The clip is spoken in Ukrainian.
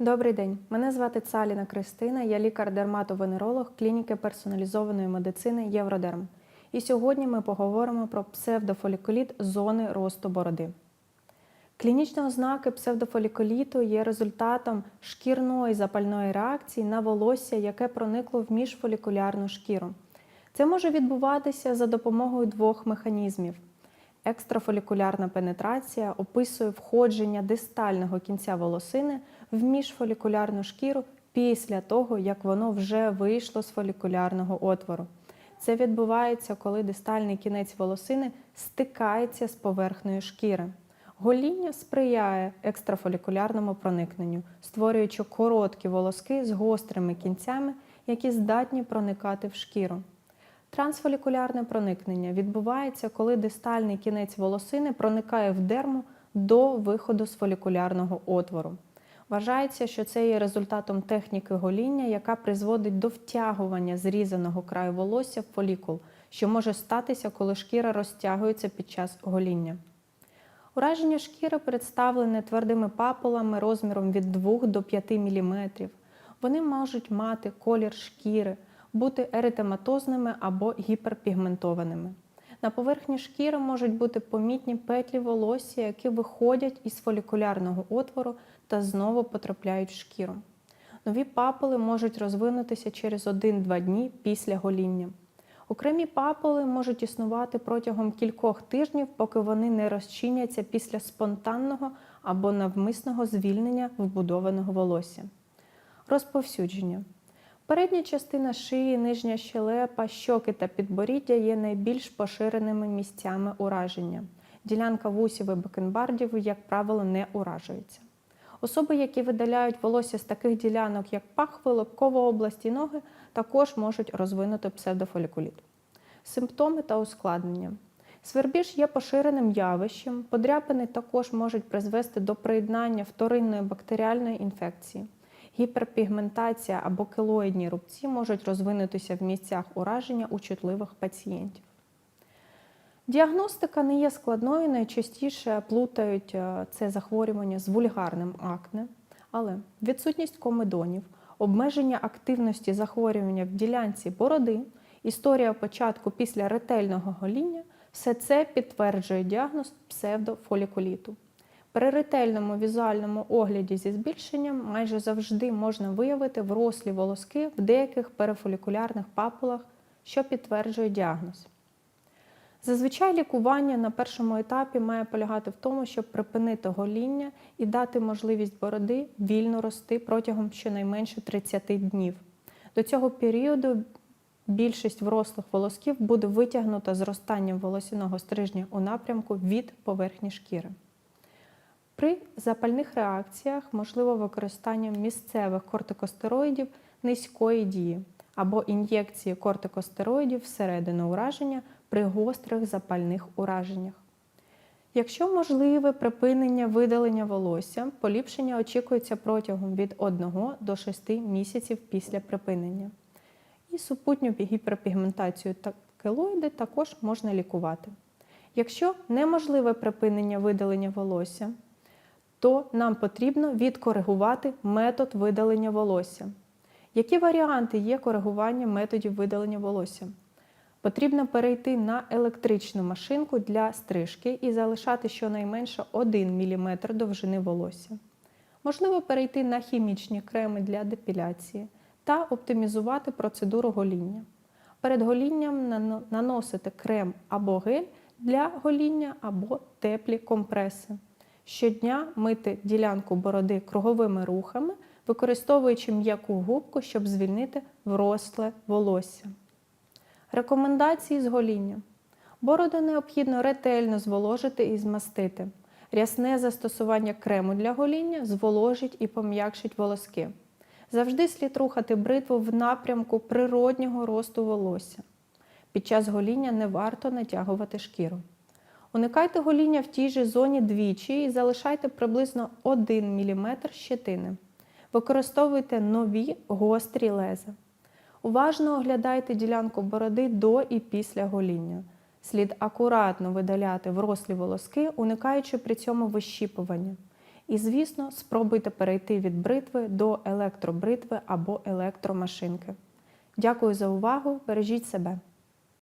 Добрий день, мене звати Цаліна Кристина, я лікар-дерматовенеролог клініки персоналізованої медицини Євродерм. І сьогодні ми поговоримо про псевдофолікуліт зони росту бороди. Клінічні ознаки псевдофолікуліту є результатом шкірної запальної реакції на волосся, яке проникло в міжфолікулярну шкіру. Це може відбуватися за допомогою двох механізмів. Екстрафолікулярна пенетрація описує входження дистального кінця волосини в міжфолікулярну шкіру після того, як воно вже вийшло з фолікулярного отвору. Це відбувається, коли дистальний кінець волосини стикається з поверхнею шкіри. Гоління сприяє екстрафолікулярному проникненню, створюючи короткі волоски з гострими кінцями, які здатні проникати в шкіру. Трансфолікулярне проникнення відбувається, коли дистальний кінець волосини проникає в дерму до виходу з фолікулярного отвору. Вважається, що це є результатом техніки гоління, яка призводить до втягування зрізаного краю волосся в фолікул, що може статися, коли шкіра розтягується під час гоління. Ураження шкіри представлене твердими папулами розміром від 2 до 5 мм. Вони можуть мати колір шкіри, бути еритематозними або гіперпігментованими. На поверхні шкіри можуть бути помітні петлі волосся, які виходять із фолікулярного отвору та знову потрапляють в шкіру. Нові папули можуть розвинутися через 1-2 дні після гоління. Окремі папули можуть існувати протягом кількох тижнів, поки вони не розчиняться після спонтанного або навмисного звільнення вбудованого волосся. Розповсюдження. Передня частина шиї, нижня щелепа, щоки та підборіддя є найбільш поширеними місцями ураження. Ділянка вусів і бакенбардів, як правило, не уражується. Особи, які видаляють волосся з таких ділянок, як пахви, лобкова область і ноги, також можуть розвинути псевдофолікуліт. Симптоми та ускладнення. Свербіж є поширеним явищем, подряпини також можуть призвести до приєднання вторинної бактеріальної інфекції. Гіперпігментація або килоїдні рубці можуть розвинутися в місцях ураження у чутливих пацієнтів. Діагностика не є складною, найчастіше плутають е, це захворювання з вульгарним акне, але відсутність комедонів, обмеження активності захворювання в ділянці бороди, історія початку після ретельного гоління все це підтверджує діагноз псевдофолікуліту. При ретельному візуальному огляді зі збільшенням майже завжди можна виявити врослі волоски в деяких перифолікулярних папулах, що підтверджує діагноз. Зазвичай лікування на першому етапі має полягати в тому, щоб припинити гоління і дати можливість бороди вільно рости протягом щонайменше 30 днів. До цього періоду більшість врослих волосків буде витягнута зростанням волосяного стрижня у напрямку від поверхні шкіри. При запальних реакціях можливо використання місцевих кортикостероїдів низької дії або ін'єкції кортикостероїдів всередину ураження при гострих запальних ураженнях. Якщо можливе припинення видалення волосся, поліпшення очікується протягом від 1 до 6 місяців після припинення. І супутню гіперпігментацію та келоїди також можна лікувати. Якщо неможливе припинення видалення волосся, то нам потрібно відкоригувати метод видалення волосся. Які варіанти є коригування методів видалення волосся? Потрібно перейти на електричну машинку для стрижки і залишати щонайменше 1 мм довжини волосся. Можливо перейти на хімічні креми для депіляції та оптимізувати процедуру гоління. Перед голінням наносити крем або гель для гоління або теплі компреси. Щодня мити ділянку бороди круговими рухами, використовуючи м'яку губку, щоб звільнити вросле волосся. Рекомендації з гоління. Бороду необхідно ретельно зволожити і змастити. Рясне застосування крему для гоління зволожить і пом'якшить волоски. Завжди слід рухати бритву в напрямку природнього росту волосся. Під час гоління не варто натягувати шкіру. Уникайте гоління в тій же зоні двічі і залишайте приблизно 1 мм щетини. Використовуйте нові гострі леза. Уважно оглядайте ділянку бороди до і після гоління. Слід акуратно видаляти врослі волоски, уникаючи при цьому вищіпування. І, звісно, спробуйте перейти від бритви до електробритви або електромашинки. Дякую за увагу! Бережіть себе!